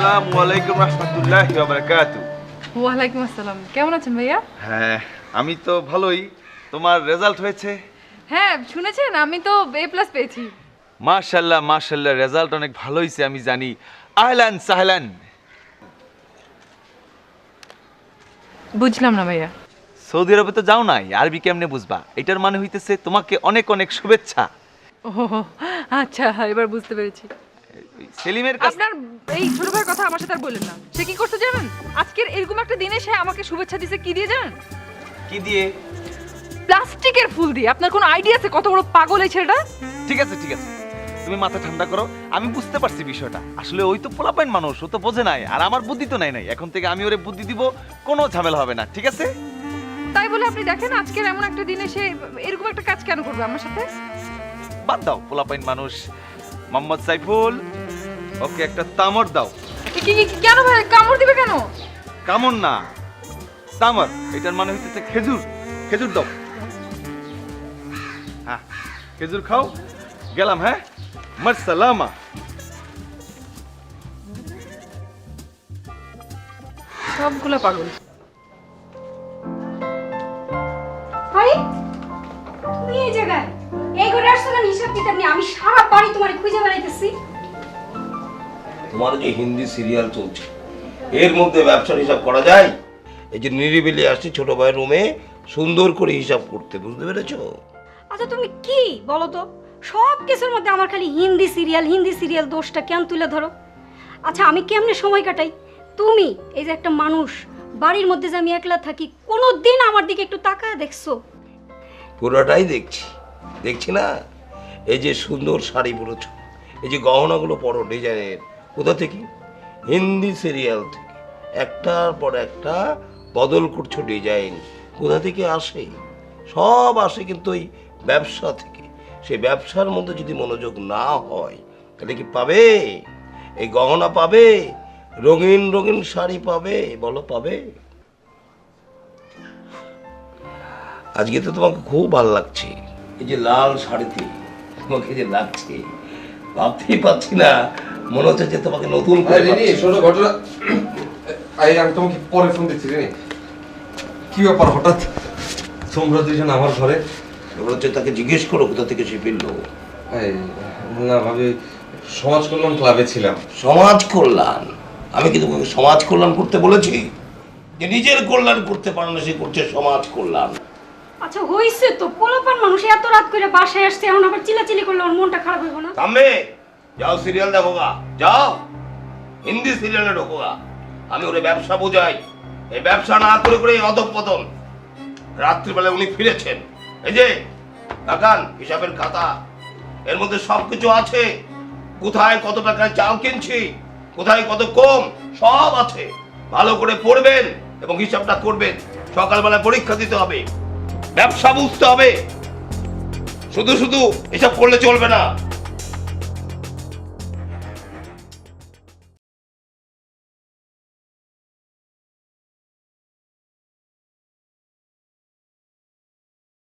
আসসালামু আলাইকুম রহমতুল্লাহি ওয়া বারাকাতু ওয়ালাইকুম আসসালাম। কেমন আছেন ভাইয়া? হ্যাঁ আমি তো ভালোই। তোমার রেজাল্ট হয়েছে? হ্যাঁ শুনেছেন? আমি তো এ প্লাস পেয়েছি। মাশাল্লাহ মাশাল্লাহ রেজাল্ট অনেক ভালো হয়েছে আমি জানি। আহলান সাহলান। বুঝলাম না ভাইয়া। সৌদি আরবে তো যাও নাই আরবি কেমনে বুঝবা? এটার মানে হইতেছে তোমাকে অনেক অনেক শুভেচ্ছা। ও আচ্ছা এবার বুঝতে পেরেছি। সেলিমের কাছে আপনার এই ছোট ভাইয়ের কথা আমার সাথে আর বললেন না। সে কি করতে জানেন আজকের এরকম একটা দিনে সে আমাকে শুভেচ্ছা দিছে কি দিয়ে জানেন? কি দিয়ে? প্লাস্টিকের ফুল দিয়ে। আপনার কোনো আইডিয়া আছে কত বড় পাগল এই ছেলেটা? ঠিক আছে ঠিক আছে। তুমি মাথা ঠান্ডা করো। আমি বুঝতে পারছি বিষয়টা। আসলে ওই তো পোলাপাইন মানুষ ও তো বোঝে নাই। আর আমার বুদ্ধি তো নাই নাই। এখন থেকে আমি ওরে বুদ্ধি দিব কোনো ঝামেলা হবে না ঠিক আছে? তাই বলে আপনি দেখেন আজকের এমন একটা দিনে সে এরকম একটা কাজ কেন করবে আমার সাথে? বাদ দাও পোলাপাইন মানুষ। মোহাম্মদ সাইফুল ওকে একটা তামর দাও। কি কি- কি- কেন ভাই? কামড় দিবে কেন? কামন না তামর। এটার মানে হইতেছে খেজুর। খেজুর দাও। হ্যাঁ খেজুর খাও। গেলাম হ্যাঁ? মারসালামা। সবগুলো পাগল। আরে তুমি এই জায়গায়। এই ঘরে আসছো কেন হিসাব কিতাব নিয়ে আমি সারা বাড়ি তোমার তোমার যে হিন্দি সিরিয়াল চলছে এর মধ্যে ব্যবসার হিসাব করা যায়? এই যে নিরিবিলি আসছি ছোট ভাইয়ের রুমে সুন্দর করে হিসাব করতে বুঝতে পেরেছ? আচ্ছা তুমি কি বলো তো? সব কিছুর মধ্যে আমার খালি হিন্দি সিরিয়াল হিন্দি সিরিয়াল দোষটা কেন তুলে ধরো? আচ্ছা আমি কেমনে সময় কাটাই? তুমি এই যে একটা মানুষ বাড়ির মধ্যে যে আমি একলা থাকি কোনো দিন আমার দিকে একটু তাকায় দেখছ? পুরোটাই দেখছি। দেখছি না? এই যে সুন্দর শাড়ি পরেছ এই যে গহনাগুলো পরো ডিজাইনের কোথা থেকে? হিন্দি সিরিয়াল থেকে। একটার পর একটা বদল করছ ডিজাইন কোথা থেকে আসে? সব আসে কিন্তু ওই ব্যবসা থেকে। সেই ব্যবসার মধ্যে যদি মনোযোগ না হয়, তাহলে কি পাবে? এই গহনা পাবে? রঙিন রঙিন শাড়ি পাবে? বলো, পাবে? আজকে তো তোমাকে খুব ভালো লাগছে। এই যে লাল শাড়িতে তোমাকে যে লাগছে, ভাবতেই পারছি না মনে হচ্ছে যে তোমাকে নতুন করে শোনো ঘটনা আরে আমি তোমাকে পরে ফোন দিচ্ছি রিনি। কি ব্যাপার হঠাৎ? তোমরা দুজন আমার ঘরে? এবার হচ্ছে তাকে জিজ্ঞেস করো কোথা থেকে সে ফিরলো। না ভাবি সমাজ কল্যাণ ক্লাবে ছিলাম। সমাজ কল্যাণ? আমি কি তোমাকে সমাজ কল্যাণ করতে বলেছি? যে নিজের কল্যাণ করতে পারে না সে করছে সমাজ কল্যাণ। আচ্ছা হইছে তো পোলাপান মানুষ এত রাত করে বাসায় আসছে এখন আবার চিলাচিলি করলে ওর মনটা খারাপ হইব না? থামবে যাও সিরিয়াল দেখো গা যাও। হিন্দি সিরিয়ালে ঢোকো গা আমি ওরে ব্যবসা বোঝাই। এই ব্যবসা না করে করে এই অধঃপতন রাত্রিবেলা উনি ফিরেছেন। এই যে, কাকান, হিসাবের খাতা। এর মধ্যে সব কিছু আছে। কোথায় কত টাকায় চাল কিনছি, কোথায় কত কম, সব আছে। ভালো করে পড়বেন এবং হিসাবটা করবেন। সকালবেলা পরীক্ষা দিতে হবে। ব্যবসা বুঝতে হবে। শুধু শুধু এসব করলে চলবে না।